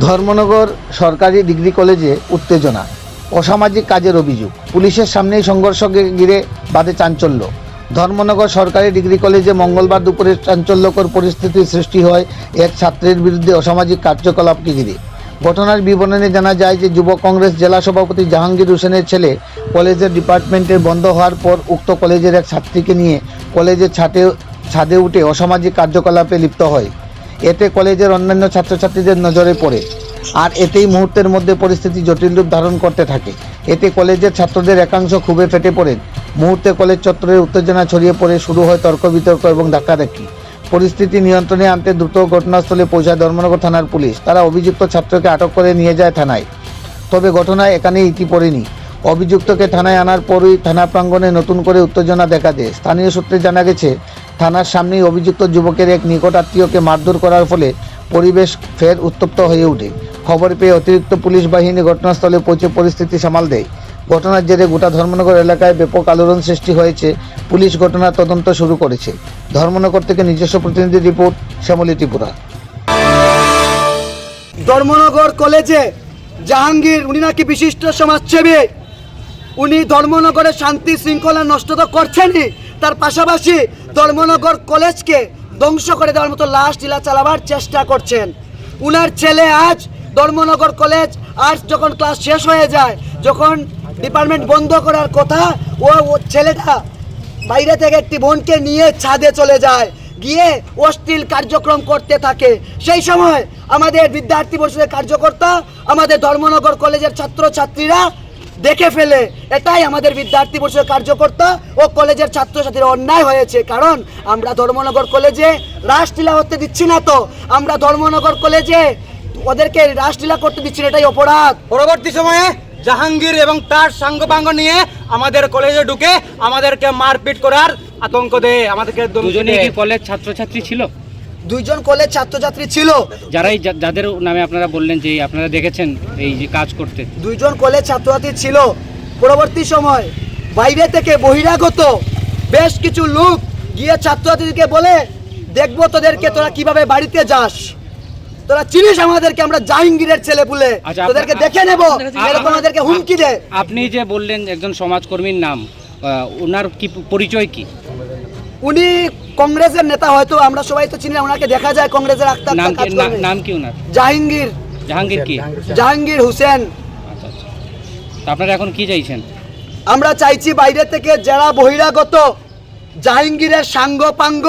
ধর্মনগর সরকারি ডিগ্রি কলেজে উত্তেজনা, অসামাজিক কাজের অভিযোগ। পুলিশের সামনেই সংঘর্ষকে ঘিরে বাদে চাঞ্চল্য। ধর্মনগর সরকারি ডিগ্রি কলেজে মঙ্গলবার দুপুরে চাঞ্চল্যকর পরিস্থিতির সৃষ্টি হয় এক ছাত্রের বিরুদ্ধে অসামাজিক কার্যকলাপকে ঘিরে। ঘটনার বিবরণে জানা যায় যে যুব কংগ্রেস জেলা সভাপতি জাহাঙ্গীর হোসেনের ছেলে কলেজের ডিপার্টমেন্টের বন্ধ হওয়ার পর উক্ত কলেজের এক ছাত্রীকে নিয়ে কলেজের ছাদে ছাদে উঠে অসামাজিক কার্যকলাপে লিপ্ত হয়। এতে কলেজের অন্যান্য ছাত্রছাত্রীদের নজরে পড়ে। আর এতেই মুহূর্তের মধ্যে পরিস্থিতি জটিল রূপ ধারণ করতে থাকে। এতে কলেজের ছাত্রদের একাংশ খুবই ফেটে পড়েন। মুহূর্তে কলেজ চত্বরে উত্তেজনা ছড়িয়ে পড়ে শুরু হয় তর্ক বিতর্ক এবং ধাক্কাধাক্কি। পরিস্থিতি নিয়ন্ত্রণে আনতে দ্রুত ঘটনাস্থলে পৌঁছায় ধর্মনগর থানার পুলিশ। তারা অভিযুক্ত ছাত্রকে আটক করে নিয়ে যায় থানায়। তবে ঘটনায় এখানেই ইতি পড়েনি অভিযুক্তকে থানায় আনার পরই থানা প্রাঙ্গণে নতুন করে উত্তেজনা দেখা দেয়। স্থানীয় সূত্রে জানা গেছে থানার সামনেই অভিযুক্ত যুবকের এক নিকট আত্মীয়কে মারধর করার ফলে পরিবেশ ফের উত্তপ্ত হয়ে ওঠে। খবর পেয়ে অতিরিক্ত পুলিশ বাহিনী ঘটনাস্থলে পৌঁছে পরিস্থিতি সামাল দেয়। ঘটনার জেরে গোটা ধর্মনগর এলাকায় ব্যাপক আলোড়ন সৃষ্টি হয়েছে। পুলিশ ঘটনার তদন্ত শুরু করেছে। ধর্মনগর থেকে নিজস্ব প্রতিনিধি রিপোর্ট, শ্যামলী ত্রিপুরা। ধর্মনগর কলেজে জাহাঙ্গীর, উনি নাকি বিশিষ্ট সমাজসেবী। উনি ধর্মনগরের শান্তি শৃঙ্খলা নষ্ট তো করছেনই। তার পাশাপাশি ধর্মনগর কলেজকে ধ্বংস করে দেওয়ার মতো লাশ লীলা চালাবার চেষ্টা করছেন। উনার ছেলে আজ ধর্মনগর কলেজ আজ যখন ক্লাস শেষ হয়ে যায়, যখন ডিপার্টমেন্ট বন্ধ করার কথা, ও ছেলেটা বাইরে থেকে একটি বোনকে নিয়ে ছাদে চলে যায়। গিয়ে অশ্লীল কার্যক্রম করতে থাকে। সেই সময় আমাদের বিদ্যার্থী পরিষদের কার্যকর্তা, আমাদের ধর্মনগর কলেজের ছাত্র ছাত্রীরা দেখে ফেলে। এটাই আমাদের বিদ্যার্থী পরিষদের কার্যকর্তা ও কলেজের ছাত্রছাত্রীরা অন্যায় হয়েছে। কারণ আমরা ধর্মনগর কলেজে রাসলীলা হতে দিচ্ছি না তো। আমরা ধর্মনগর কলেজে ওদেরকে রাসলীলা করতে দিচ্ছি না এটাই অপরাধ। পরবর্তী সময়ে জাহাঙ্গীর এবং তার সাঙ্গপাঙ্গ নিয়ে আমাদের কলেজে ঢুকে আমাদেরকে মারপিট করার আতঙ্ক দেয় আমাদেরকে। কি কলেজ ছাত্রছাত্রী ছিল? দুইজন কলেজ ছাত্রছাত্রী ছিল। যারাই যাদের নামে আপনারা বললেন যে আপনারা দেখেছেন এই যে কাজ করতে। দুইজন কলেজ ছাত্রছাত্রী ছিল। পরবর্তী সময় বাইরে থেকে বহিরাগত বেশ কিছু লোক গিয়ে ছাত্রছাত্রীদেরকে বলে দেখব তোদেরকে তোরা কীভাবে বাড়িতে যাস। তোরা চিনিস আমাদেরকে আমরা জাহাঙ্গীরের ছেলে পুলে আচ্ছা, তোদেরকে দেখে নেব এরকম আমাদেরকে হুমকি দেয় আপনি যে বললেন একজন সমাজকর্মীর নাম ওনার কি পরিচয় কি? উনি কংগ্রেসের নেতা হয়তো আমরা সবাই তো চিনি ওনাকে দেখা যায় কংগ্রেসের আক্তার নাম কি না- নাম কি ওনার? জাহাঙ্গীর। জাহাঙ্গীর কি? জাহাঙ্গীর হোসেন। আচ্ছা আচ্ছা। আপনারা এখন কি চাইছেন? আমরা চাইছি বাইরে থেকে যারা বহিরাগত জাহাঙ্গীরের সাঙ্গ পাঙ্গ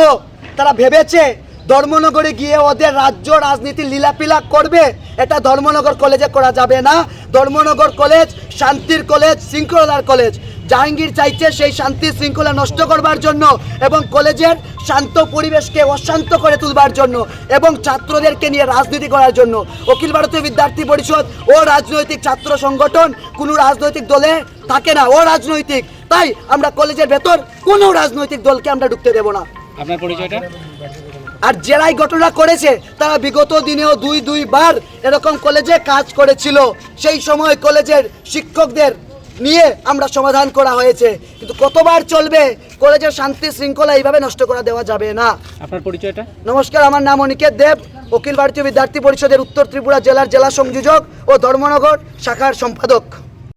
তারা ভেবেছে ধর্মনগরে গিয়ে ওদের রাজ্য রাজনীতি লীলাপিলা করবে, এটা ধর্মনগর কলেজে করা যাবে না। ধর্মনগর কলেজ শান্তির কলেজ শৃঙ্খলার কলেজ জাহাঙ্গীর চাইছে সেই শান্তি শৃঙ্খলা নষ্ট করবার জন্য এবং কলেজের শান্ত পরিবেশকে অশান্ত করে তুলবার জন্য এবং ছাত্রদেরকে নিয়ে রাজনীতি করার জন্য। অখিল ভারতীয় বিদ্যার্থী পরিষদ ও রাজনৈতিক ছাত্র সংগঠন কোনো রাজনৈতিক দলে থাকে না ও রাজনৈতিক তাই আমরা কলেজের ভেতর কোনো রাজনৈতিক দলকে আমরা ঢুকতে দেব না। আপনার পরিচয়টা? আর জেলায় ঘটনা করেছে তারা বিগত দিনেও দুই দুইবার এরকম কলেজে কাজ করেছিল। সেই সময় কলেজের শিক্ষকদের নিয়ে আমরা সমাধান করা হয়েছে। কিন্তু কতবার চলবে কলেজের শান্তি শৃঙ্খলা এইভাবে নষ্ট করা দেওয়া যাবে না। আপনার পরিচয়টা? নমস্কার আমার নাম অনিকেত দেব অখিল ভারতীয় বিদ্যার্থী পরিষদের উত্তর ত্রিপুরা জেলার জেলা সংযোজক ও ধর্মনগর শাখার সম্পাদক।